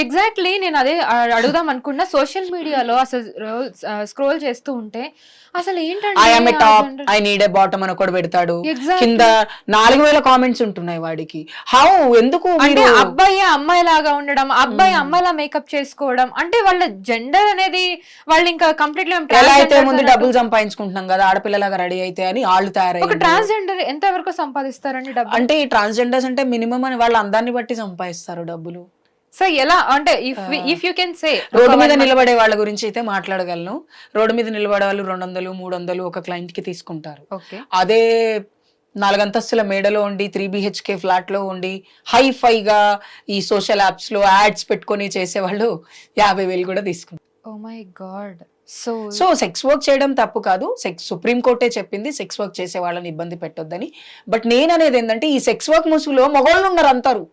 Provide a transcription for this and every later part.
Exactly నేను అదే అడుగుదాం అనుకున్నా. సోషల్ మీడియాలో అసలు స్క్రోల్ చేస్తూ ఉంటే అసలు టాప్ ఏంటంటే ఐ నీడ్ ఏ బాటమ్ అని ఒకటి పెడతాడు. కింద నాలుగు వేల కామెంట్స్ ఉంటున్నాయి వాడికి. హౌ ఎందుకు అంటే అబ్బాయి అమ్మాయి లాగా ఉండడం అబ్బాయి అమ్మాయిలా మేకప్ చేసుకోవడం అంటే వాళ్ళ జెండర్ అనేది వాళ్ళు ఇంకా కంప్లీట్లీ ఎలా అయితే ముందు డబ్బులు సంపాదించుకుంటున్నాం కదా ఆడపిల్లలాగా రెడీ అయితే అని వాళ్ళు ఒక తయారయ్యారు. ట్రాన్స్జెండర్ ఎంత వరకు సంపాదిస్తారండి డబ్బు అంటే ఈ ట్రాన్స్జెండర్స్ అంటే మినిమం అని వాళ్ళ అందాన్ని బట్టి సంపాదిస్తారు డబ్బులు. సో ఎలా అంటే if if you can say road మీద నిలబడే వాళ్ళ గురించి అయితే మాట్లాడగలను. రోడ్డు మీద నిలబడే వాళ్ళు రెండు వందలు మూడు వందలు ఒక క్లయింట్కి తీసుకుంటారు. అదే నాలుగంతస్తుల మేడలో ఉండి త్రీ బిహెచ్కే ఫ్లాట్లో ఉండి హై ఫైగా ఈ సోషల్ యాప్స్లో యాడ్స్ పెట్టుకొని చేసేవాళ్ళు యాభై వేలు కూడా తీసుకుంటారు. ఓ my God so so sex work చేయడం తప్పు కాదు. సెక్స్ సుప్రీం కోర్టే చెప్పింది సెక్స్ వర్క్ చేసే వాళ్ళని ఇబ్బంది పెట్టొద్దని. బట్ నేను అనేది ఏంటంటే ఈ సెక్స్ వర్క్ ముసుగులో మగవాళ్ళు ఉన్నారు అంటారు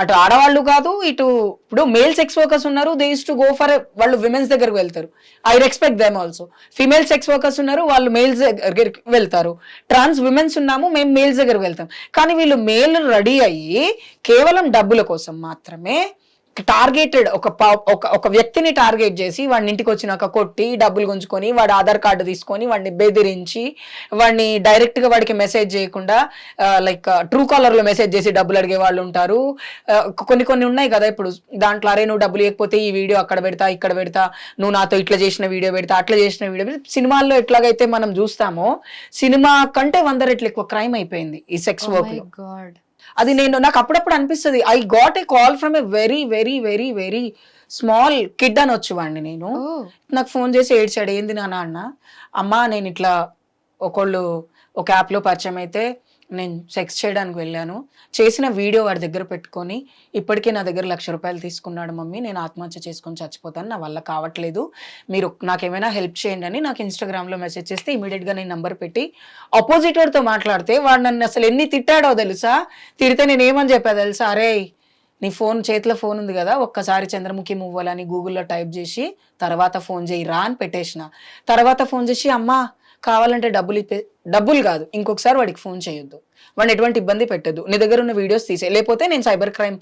అటు ఆడవాళ్ళు కాదు ఇటు ఇప్పుడు మేల్ సెక్స్ వర్కర్స్ ఉన్నారు దే టు గో ఫర్ వాళ్ళు విమెన్స్ దగ్గరకు వెళ్తారు. I respect them also female sex workers ఉన్నారు వాళ్ళు మేల్స్ దగ్గరికి వెళ్తారు. ట్రాన్స్ విమెన్స్ ఉన్నాము మేము మేల్స్ దగ్గరకు వెళ్తాం. కానీ వీళ్ళు మేల్ రెడీ అయ్యి కేవలం డబ్బుల కోసం మాత్రమే టార్గెటెడ్ ఒక ఒక ఒక వ్యక్తిని టార్గెట్ చేసి వాడిని ఇంటికి వచ్చినాక కొట్టి డబ్బులు గుంజుకొని వాడి ఆధార్ కార్డు తీసుకొని వాడిని బెదిరించి వాడిని డైరెక్ట్గా వాడికి మెసేజ్ చేయకుండా లైక్ ట్రూ కాలర్లో మెసేజ్ చేసి డబ్బులు అడిగే వాళ్ళు ఉంటారు. కొన్ని కొన్ని ఉన్నాయి కదా ఇప్పుడు. దాంట్లో అరే నువ్వు డబ్బులు ఇవ్వకపోతే ఈ వీడియో అక్కడ పెడతా ఇక్కడ పెడతా నువ్వు నాతో ఇట్లా చేసిన వీడియో పెడతా అట్లా చేసిన వీడియో పెడతా. సినిమాల్లో ఎట్లాగైతే మనం చూస్తామో సినిమా కంటే వంద రెట్లు ఎక్కువ క్రైమ్ అయిపోయింది ఈ సెక్స్ ఓ వర్క్ అది నేను నాకు అప్పుడప్పుడు అనిపిస్తుంది. I got a call from a very very very very small kid అని వచ్చేవాడిని నేను. నాకు ఫోన్ చేసి ఏడ్చాడు ఏంది నాన్న అన్న? అమ్మా నేను ఇట్లా ఒకళ్ళు ఒక యాప్లో పరిచయం అయితే నేను సెక్స్ చేయడానికి వెళ్ళాను. చేసిన వీడియో వాడి దగ్గర పెట్టుకొని ఇప్పటికే నా దగ్గర లక్ష రూపాయలు తీసుకున్నాడు మమ్మీ నేను ఆత్మహత్య చేసుకొని చచ్చిపోతాను నా వల్ల కావట్లేదు. మీరు నాకు ఏమైనా హెల్ప్ చేయండి అని నాకు ఇన్స్టాగ్రామ్లో మెసేజ్ చేస్తే ఇమీడియట్గా నేను నంబర్ పెట్టి ఆపోజిట్ వాడితో మాట్లాడితే వాడు నన్ను అసలు ఎన్ని తిట్టాడో తెలుసా? తిడితే నేను ఏమని చెప్పా తెలుసా? అరే నీ ఫోన్ చేతిలో ఫోన్ ఉంది కదా ఒక్కసారి చంద్రముఖి మువ్వాలని గూగుల్లో టైప్ చేసి తర్వాత ఫోన్ చేయి రా అని పెట్టేసిన. తర్వాత ఫోన్ చేసి అమ్మా కావాలంటే డబ్బులు ఇప్పే డబ్బులు కాదు ఇంకొకసారి వాడికి ఫోన్ చేయొద్దు. వాడిని ఎటువంటి ఇబ్బంది పెట్టద్దు. నీ దగ్గర ఉన్న వీడియోస్ తీసే లేకపోతే నేను సైబర్ క్రైమ్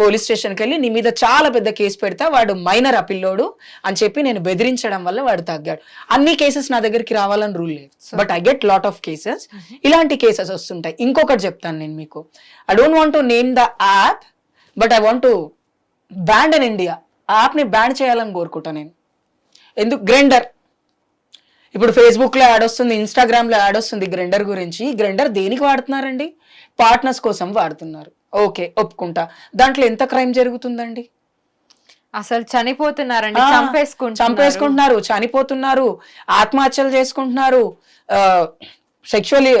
పోలీస్ స్టేషన్కి వెళ్ళి నీ మీద చాలా పెద్ద కేసు పెడతా వాడు మైనర్ అపిల్లోడు అని చెప్పి నేను బెదిరించడం వల్ల వాడు తగ్గాడు. అన్ని కేసెస్ నా దగ్గరికి రావాలని రూల్ లేదు. But I get lot of cases. ఇలాంటి కేసెస్ వస్తుంటాయి. ఇంకొకటి చెప్తాను నేను మీకు. I don't want to name the app but I want to banned in India. ఆ యాప్ని బ్యాన్ చేయాలని కోరుకుంటా నేను. ఎందుకు? గ్రైండర్. ఇప్పుడు ఫేస్బుక్లో యాడ్ వస్తుంది ఇన్స్టాగ్రామ్లో యాడ్ వస్తుంది గ్రైండర్ గురించి. గ్రైండర్ దేనికి వాడుతున్నారండి? పార్ట్నర్స్ కోసం వాడుతున్నారు. ఓకే ఒప్పుకుంటా. దాంట్లో ఎంత క్రైమ్ జరుగుతుందండి? అసలు చనిపోతున్నారండి చంపేసుకుంటున్నారు. చంపేసుకుంటున్నారు చనిపోతున్నారు ఆత్మహత్యలు చేసుకుంటున్నారు సెక్షువల్లీ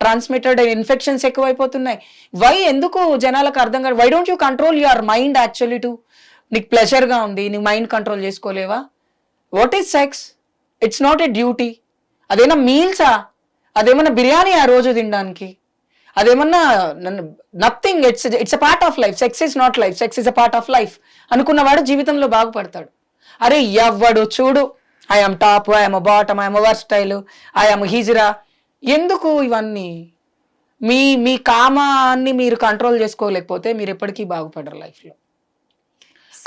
ట్రాన్స్మిటెడ్ ఇన్ఫెక్షన్స్ ఎక్కువైపోతున్నాయి. వై ఎందుకు జనాలకు అర్థం కాదు? Why don't you control your mind actually to నీకు pleasure గా ఉంది నీ mind control చేసుకోలేవా? What is sex it's not a duty అదేమన్నా మీల్సా అదేమన్నా బిర్యానీ ఆ రోజు తినడానికి? అదేమన్నా nothing it's it's a part of life sex is not life sex is a part of life అనుకున్నవాడు జీవితంలో బాగుపడతాడు. అరే ఎవ్వడు చూడు. I'm top I'm bottom I'm versatile I'm hijra ఎందుకు ఇవన్నీ? మీ మీ కామాన్ని మీరు కంట్రోల్ చేసుకోలేకపోతే మీరు ఎప్పటికీ బాగుపడరు లైఫ్లో.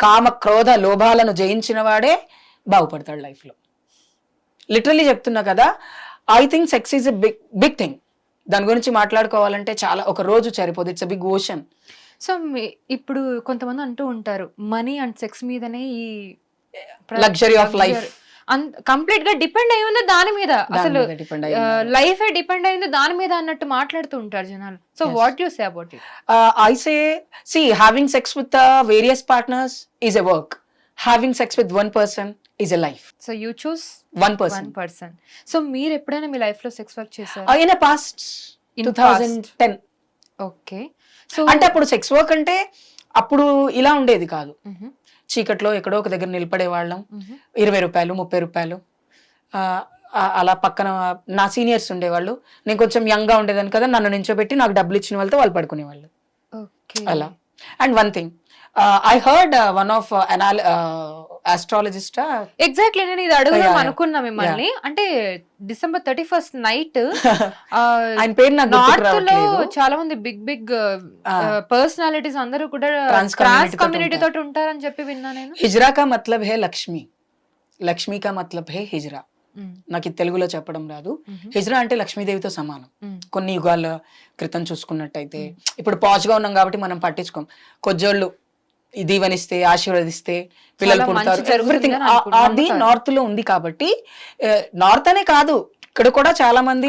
కామ క్రోధ లోభాలను జయించిన వాడే బాగుపడతాడు లైఫ్లో. లిటరలీ చెప్తున్నా కదా I think sex is a big big thing దాని గురించి మాట్లాడుకోవాలంటే చాలా ఒక రోజు సరిపోదు ఇట్స్ బిగ్ ఓషన్ సో ఇప్పుడు కొంతమంది అంటూ ఉంటారు మనీ అండ్ సెక్స్ మీదనే ఈ Luxury of life. కంప్లీట్గా డిపెండ్ అయి ఉంది దాని మీద అసలు లైఫ్ డిపెండ్ అయింది దాని మీద అన్నట్టు మాట్లాడుతూ ఉంటారు జనాలు so. What you say about it say, see, having sex with uh, various partners is a work. Having sex with one person is a life. So you choose. One person so మీరు ఎప్పుడైనా మీ లైఫ్లో sex work చేశారు? In a past, In 2010. Okay so అంటే అప్పుడు sex work అంటే అప్పుడు ఇలా ఉండేది కాదు. చీకట్లో ఎక్కడో ఒక దగ్గర నిలబడే వాళ్ళం ఇరవై రూపాయలు ముప్పై రూపాయలు. అలా పక్కన నా సీనియర్స్ ఉండేవాళ్ళు. నేను కొంచెం యంగ్గా ఉండేదాన్ని కదా నన్ను నించోబెట్టి నాకు డబ్బులు ఇచ్చిన వాళ్ళతో వాళ్ళు పడుకునేవాళ్ళు. ఓకే అలా. And one thing I heard one of ఆస్ట్రాలజిస్టా exactly నేను ఇది అడుగుదాం. అనుకున్నా మిమ్మల్ని అంటే డిసెంబర్ థర్టీ ఫస్ట్ నైట్ ఆయన పేరు నార్త్లో. చాలా మంది బిగ్ బిగ్. పర్సనాలిటీస్ అందరూ కూడా ట్రాన్స్ కమ్యూనిటీ. తోటి ఉంటారని చెప్పి విన్నా నేను హిజ్రా కా మతలబ్ హే లక్ష్మి లక్ష్మి కా మతలబ్ హే హిజ్రా. నాకు ఇది తెలుగులో చెప్పడం రాదు. హిజ్రా అంటే లక్ష్మీదేవితో సమానం. కొన్ని యుగాల క్రితం చూసుకున్నట్టయితే ఇప్పుడు పాజ్గా ఉన్నాం కాబట్టి మనం పట్టించుకోం కొజ్జోళ్ళు దీవెనిస్తే ఆశీర్వదిస్తే పిల్లలు పుడతారు. ఎవ్రీథింగ్. అది. నార్త్లో ఉంది కాబట్టి నార్త్ అనే కాదు ఇక్కడ కూడా చాలా మంది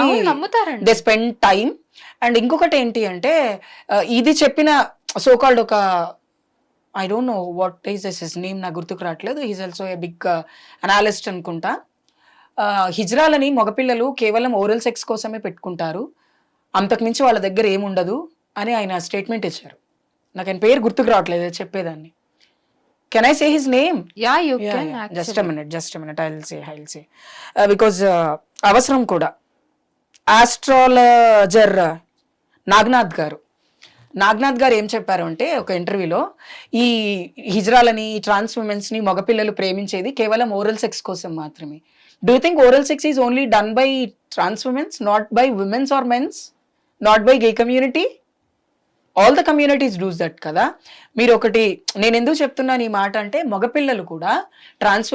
దే స్పెండ్ టైం అండ్ ఇంకొకటి ఏంటి అంటే ఇది చెప్పిన సోకాల్డ్ ఒక I don't know what is this his name నాకు గుర్తుకు రావట్లేదు. He's also a big analyst అనుకుంటా. హిజ్రాలని మగపిల్లలు కేవలం ఓరల్ సెక్స్ కోసమే పెట్టుకుంటారు. అంతకుమించి వాళ్ళ దగ్గర ఏముండదు అని ఆయన స్టేట్మెంట్ ఇచ్చారు. నాకు ఆయన పేరు గుర్తుకు రావట్లేదు చెప్పేదాన్ని. Can I say his name yeah you can minute just a minute. I'll say i'll say. Uh, because uh, అవసరం కూడా. ఆస్ట్రాలజర్ నాగనాథ్ గారు. నాగనాథ్ గారు ఏం చెప్పారు అంటే ఒక ఇంటర్వ్యూలో ఈ హిజ్రాలని ట్రాన్స్ ఉమెన్స్ని మగపిల్లలు ప్రేమించేది కేవలం ఓరల్ సెక్స్ కోసం మాత్రమే. Do think oral sex is only done by trans womens not by womens or mens not by gay community all the communities does that కదా. మీరు ఒకటి నేను ఎందుకు చెప్తున్నాను ఈ మాట అంటే మగపిల్లలు కూడా ట్రాన్స్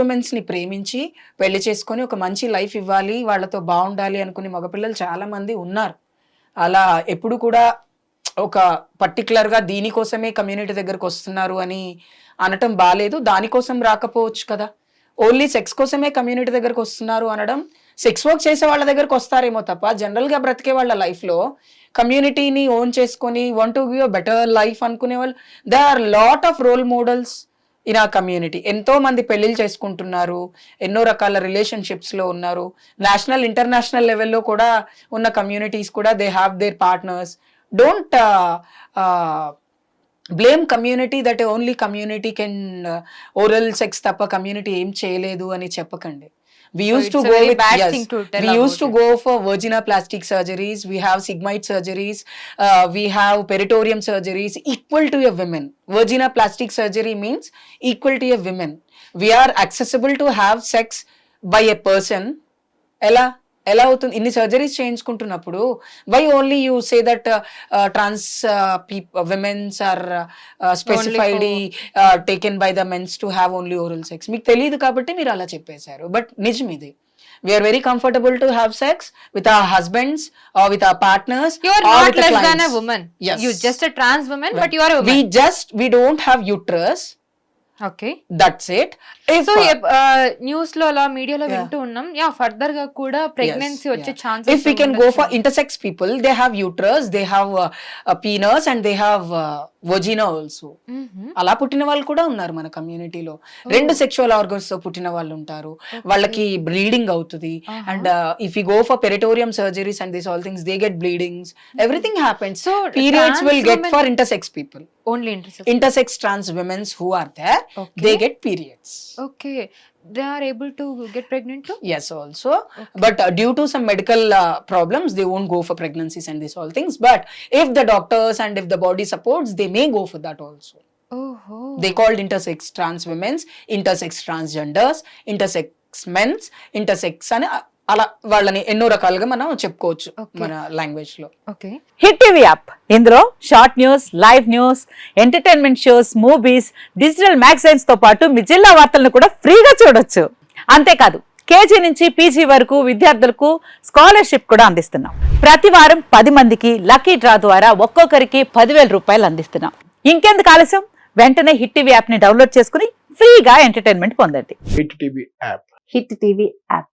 ప్రేమించి పెళ్ళి చేసుకొని ఒక మంచి లైఫ్ ఇవ్వాలి వాళ్ళతో బాగుండాలి అనుకునే మగపిల్లలు చాలామంది ఉన్నారు. అలా ఎప్పుడు కూడా ఒక పర్టికులర్గా దీనికోసమే కమ్యూనిటీ దగ్గరకు వస్తున్నారు అని అనటం బాగాలేదు దానికోసం రాకపోవచ్చు కదా. ఓన్లీ సెక్స్ కోసమే కమ్యూనిటీ దగ్గరకు వస్తున్నారు అనడం సెక్స్ వర్క్ చేసే వాళ్ళ దగ్గరకు వస్తారేమో తప్ప జనరల్గా బ్రతికే వాళ్ళ లైఫ్లో కమ్యూనిటీని ఓన్ చేసుకొని want to give better life అనుకునే వాళ్ళు. They are lot of role models in a community ఎంతో మంది పెళ్ళిళ్ళు చేసుకుంటున్నారు. ఎన్నో రకాల రిలేషన్షిప్స్లో ఉన్నారు. నేషనల్ ఇంటర్నేషనల్ లెవెల్లో కూడా ఉన్న కమ్యూనిటీస్ కూడా they have their partners don't blame community that only community can oral sex తప్ప కమ్యూనిటీ ఏం చేయలేదు అని చెప్పకండి. We So used to it's a go with yes, to we used to about go for vaginoplastic surgeries. We have sigmoid surgeries. Uh, we have peritorium surgeries equal to a women vaginoplastic surgery means equal to a women we are accessible to have sex by a person. ఎలా ఎలా అవుతుంది? ఇన్ని surgeries చేయించుకుంటున్నప్పుడు why only you say that trans womens are specified taken by the mens to have only oral sex మీకు తెలియదు కాబట్టి మీరు అలా చెప్పేశారు. బట్ నిజం ఇది. We are very comfortable to have sex with our husbands with our partners you are not less than a woman Yes. You just a trans woman but you are we woman just we don't have uterus. Okay that's it. So న్యూస్లో అలా మీడియాలో. వింటూ ఉన్నాం. Yeah ఫర్దర్గా కూడా pregnancy వచ్చే can go for intersex people they have uterus they have uh, a penis and they have uh, vagina also. అలా పుట్టిన వాళ్ళు కూడా ఉన్నారు మన కమ్యూనిటీలో రెండు సెక్షువల్ ఆర్గన్స్తో పుట్టిన వాళ్ళు ఉంటారు. వాళ్ళకి బ్లీడింగ్ అవుతుంది. And if you go for peritoneum surgeries and this all things they get bleedings everything happens So, periods will get for intersex people only intersex intersex trans womens who are there. They get periods Okay, they are able to get pregnant too. Yes, also, but uh, due to some medical uh, problems, they won't go for pregnancies and these all things. But if the doctors and if the body supports, they may go for that also. Oh, ho. They called intersex trans women's, intersex transgenders, intersex men's, intersex and uh, అలా వాళ్ళని ఎన్నో రకాలుగా మనం చెప్పుకోవచ్చు. మన లాంగ్వేజ్లో. Okay. Hit TV app. ఇందులో short news live news entertainment shows movies digital మ్యాగజైన్స్తో పాటు మీ జిల్లా వార్తలను కూడా ఫ్రీగా చూడొచ్చు. అంతేకాదు కేజీ నుంచి పీజీ వరకు విద్యార్థులకు స్కాలర్షిప్ కూడా అందిస్తున్నాం. ప్రతి వారం పది మందికి లక్కీ డ్రా ద్వారా ఒక్కొక్కరికి పదివేల రూపాయలు అందిస్తున్నాం. ఇంకెందుకు ఆలస్యం? వెంటనే హిట్ టీవీ యాప్ని డౌన్లోడ్ చేసుకుని ఫ్రీగా ఎంటర్టైన్మెంట్ పొందండి. Hit TV app. Hit TV app.